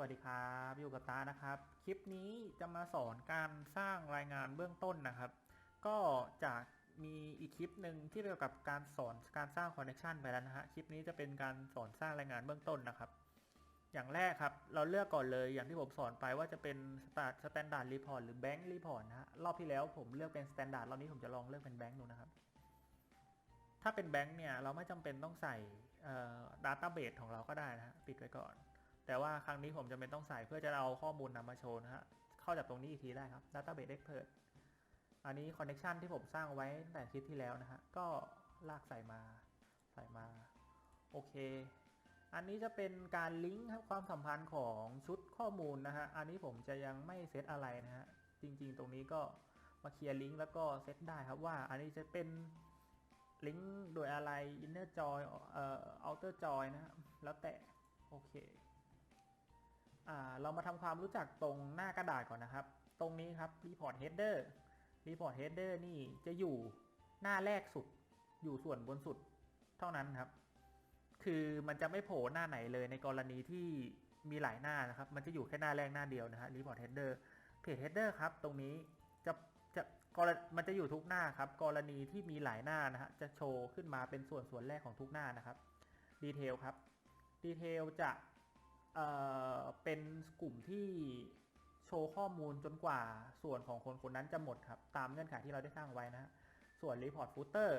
วัสดีครับอยู่กับตานะครับ คลิปนี้จะมาสอนการสร้างรายงานเบื้องต้นนะครับ ก็จากมีอีกคลิปหนึ่งที่เกี่ยวกับการสอนการสร้างคอนเน c t ชันไปแล้วนะฮะคลิปนี้จะเป็นการสอนสร้างรายงานเบื้องต้นนะครับ อย่างแรกครับ เราเลือกก่อนเลยอย่างที่ผมสอนไปว่าจะเป็นสตาร์สแตนดาร์ดรีพอร์ตหรือแบงค์รีพอร์ตนะฮะรอบที่แล้วผมเลือกเป็นสแตนดาร์ดรอบนี้ผมจะลองเลือกเป็นแบงค์ดูนะครับถ้าเป็นแบงค์เนี่ยเราไม่จำเป็นต้องใส่ดัตต้าเบสของเราก็ได้นะฮะปิดไว้ก่อน แต่ว่าครั้งนี้ผมจะเป็นต้องใส่เพื่อจะเอาข้อมูลนำมาโชว์นะฮะ เข้าจากตรงนี้อีกทีได้ครับ Database Expert อันนี้ Connection ที่ผมสร้างไว้แต่คลิปที่แล้วนะฮะ ก็ลากใส่มาใส่มา โอเค อันนี้จะเป็นการลิงก์ครับความสัมพันธ์ของชุดข้อมูลนะฮะ อันนี้ผมจะยังไม่เซตอะไรนะฮะ จริงๆ ตรงนี้ก็มาเคลียร์ลิงก์แล้วก็เซตได้ครับว่า อันนี้จะเป็นลิงก์โดยอะไร inner join เอ่อ outer join นะฮะ แล้วแต่ โอเค เรามาทำความรู้จักตรงหน้ากระดาษก่อนนะครับ ตรงนี้ครับ report header report header นี่จะอยู่หน้าแรกสุด อยู่ส่วนบนสุดเท่านั้นครับ คือมันจะไม่โผล่หน้าไหนเลยในกรณีที่มีหลายหน้านะครับ มันจะอยู่แค่หน้าแรกหน้าเดียวนะฮะ report header page header ครับ ตรงนี้จะจะกรมันจะอยู่ทุกหน้าครับ กรณีที่มีหลายหน้านะฮะ จะโชว์ขึ้นมาเป็นส่วนส่วนแรกของทุกหน้านะครับ ดีเทลครับ ดีเทลจะ เอ่อเป็นกลุ่มที่โชว์ข้อมูลจนกว่าส่วนของคนคนนั้นจะหมดครับ ตามเงื่อนไขที่เราได้สร้างไว้นะฮะส่วน Report Footer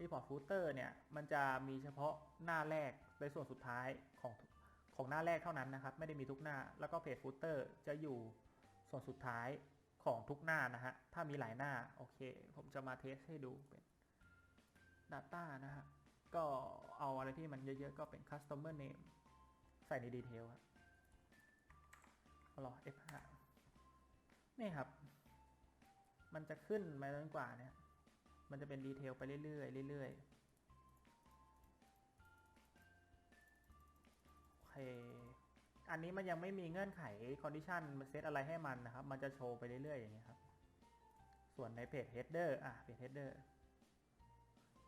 Report Footer เนี่ยมันจะมีเฉพาะหน้าแรกในส่วนสุดท้ายของของหน้าแรกเท่านั้นนะครับ ไม่ได้มีทุกหน้าแล้วก็ Page Footer จะอยู่ส่วนสุดท้ายของทุกหน้านะฮะถ้ามีหลายหน้าโอเค ผมจะมาเทสให้ดูเป็น Data นะฮะก็เอาอะไรที่มันเยอะๆ ก็เป็น Customer Name ใส่ในดีเทลครับรอ F5 นี่ครับ มันจะขึ้นมาจนกว่าเนี่ย มันจะเป็นดีเทลไปเรื่อยๆเรื่อยๆโอเค อันนี้มันยังไม่มีเงื่อนไข condition มาเซตอะไรให้มันนะครับ มันจะโชว์ไปเรื่อยๆอย่างเงี้ครับ ส่วนในเพจ header อะเพจ header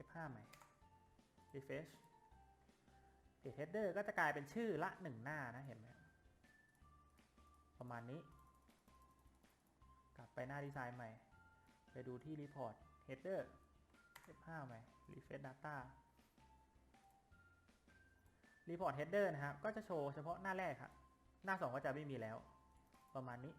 F5 ใหม่ refresh header ก็จะกลายเป็นชื่อละหนึ่งหน้านะเห็นไหมประมาณนี้ กลับไปหน้าดีไซน์ใหม่ ไปดูที่ report header F5 ใหม่ refresh data report header นะครับ ก็จะโชว์เฉพาะหน้าแรกครับ หน้า 2 ก็จะไม่มีแล้ว ประมาณนี้